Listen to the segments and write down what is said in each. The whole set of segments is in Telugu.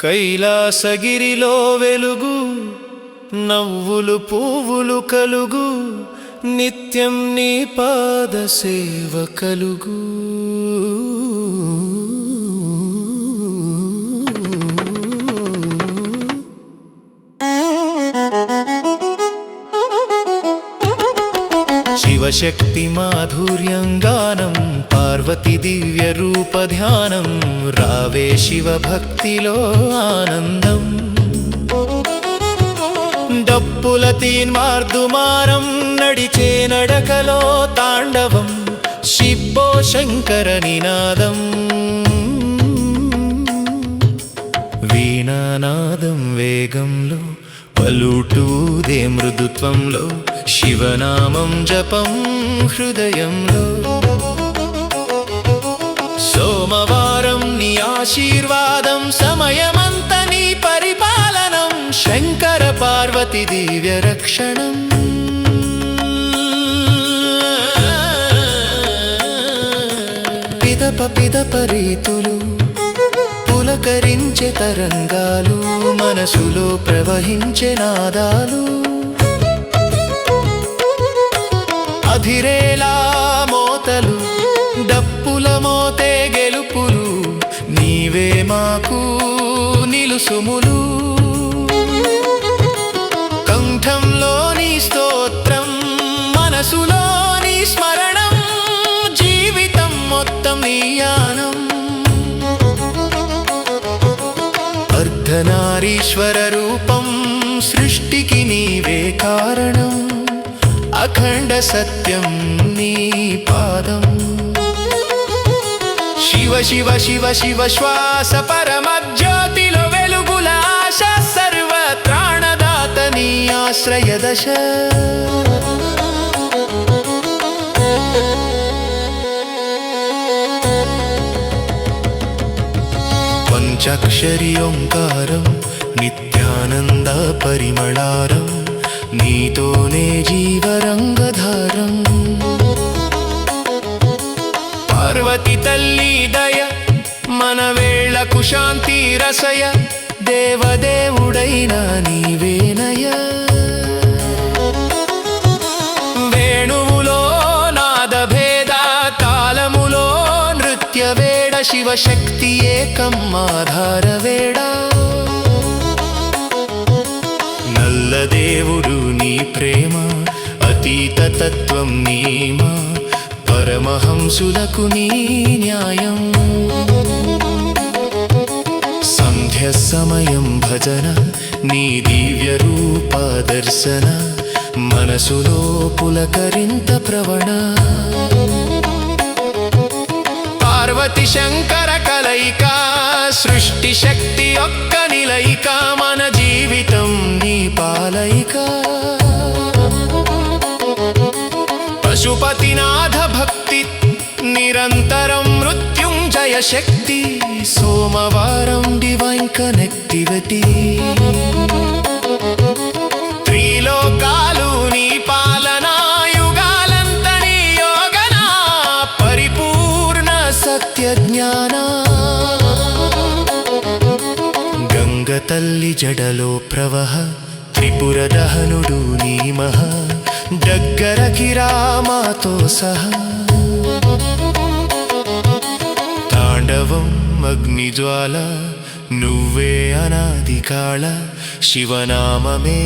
కైలాసగిరిలో వెలుగు నవ్వులు పువ్వులు కలుగు నిత్యం నీ పాద సేవ కలుగు. శివశక్తి మాధుర్యంగానం పార్వతి దివ్య రూప ధ్యానం రావే శివ భక్తిలో ఆనందం. డప్పుల తీన్మార్దుమారం నడిచే నడకలో తాండవం శిబ్బో శంకర నినాదం. వీణానాదం వేగంలో పలుటూదే మృదుత్వంలో శివనామం జపం హృదయంలో. సోమవారం నీ ఆశీర్వాదం సమయమంత నీ పరిపాలనం శంకర పార్వతి దివ్య రక్షణం. పిదప పిదప రీతులు పులకరించే తరంగాలు మనసులో ప్రవహించే నాదాలు. అధిరేలా మోతలు డప్పుల మోతే గెలుపులు నీవే మాకు నిలుసుములు. కంఠంలోని స్తోత్రం మనసులోని స్మరణం జీవితం మొత్తం నీయానం అర్ధనారీశ్వరరు అఖండ సత్యం నీ పాదం. శివ శివ శివ శివ శ్వాస పరమ జ్యోతిలో వెలుగుల ఆశ సర్వ ప్రాణదాత నీ ఆశ్రయ దశ. పంచాక్షరి ఓంకారం నిత్యానంద పరిమళారం. నీతోనే జీవరంగధారం. పార్వతి తల్లి దయ మన వేళకు శాంతి రసయ దేవదేవుడైన నీవేనయ వేణువులో నాదభేద తాళములో నృత్య వేడ శివశక్తి ఏకం ఆధార నల్ల దేవుడు నీ ప్రేమ అతీత తత్వం నీమా పరమహంసులకు నీ న్యాయం. సంధ్య సమయం భజన నీ దివ్య రూప దర్శన మనసులో పులకరింత ప్రవణ. పార్వతి శంకర కలయిక సృష్టి శక్తి ఒక్క నిలయిక మన జీవితం నీ పాలయిక. పశుపతినాథ భక్తి నిరంతరం మృత్యుంజయ శక్తి సోమవారం డివైన్ కనెక్టివిటీ. గంగ తల్లి జడలో ప్రవహ త్రిపుర దహనుడు నీ మహ దగ్గరకి రామాతో సహా. తాండవం అగ్నిజ్వాల నువ్వే అనాది కాళ శివనామమే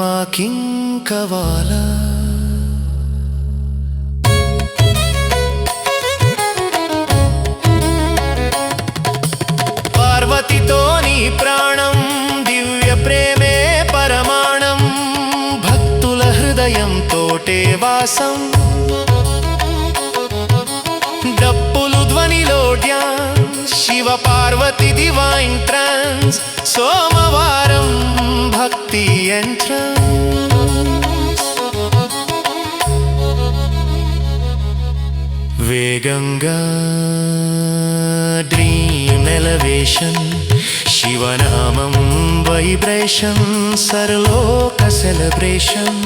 మాకింకవాలా తోటే వాసం డప్పులు ధ్వనిలో dance Shiva Parvati divine trance సోమవారం భక్తి ఎంట్రన్స్ వేగంగా డ్రీమ్ ఎలవేషన్ శివనామం వైబ్రేషన్ సర్లోక సెలబ్రేషన్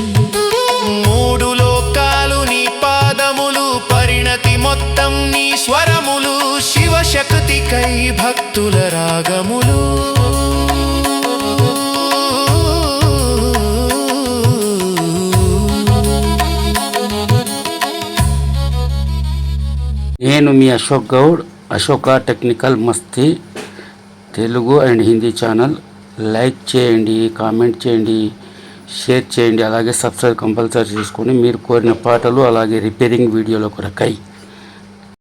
జగతి మొత్తం నీ స్వరములు శివశక్తికై భక్తుల రాగములు. నేను మీ Ashok Goud Ashoka technical Masti Telugu and Hindi channel. Like చేయండి కామెంట్ చేయండి షేర్ చేయండి అలాగే సబ్స్క్రైబ్ కంపల్సరీ చేసుకొని మీరు కోరిన పాటలు అలాగే రిపేరింగ్ వీడియోలో కొరకై.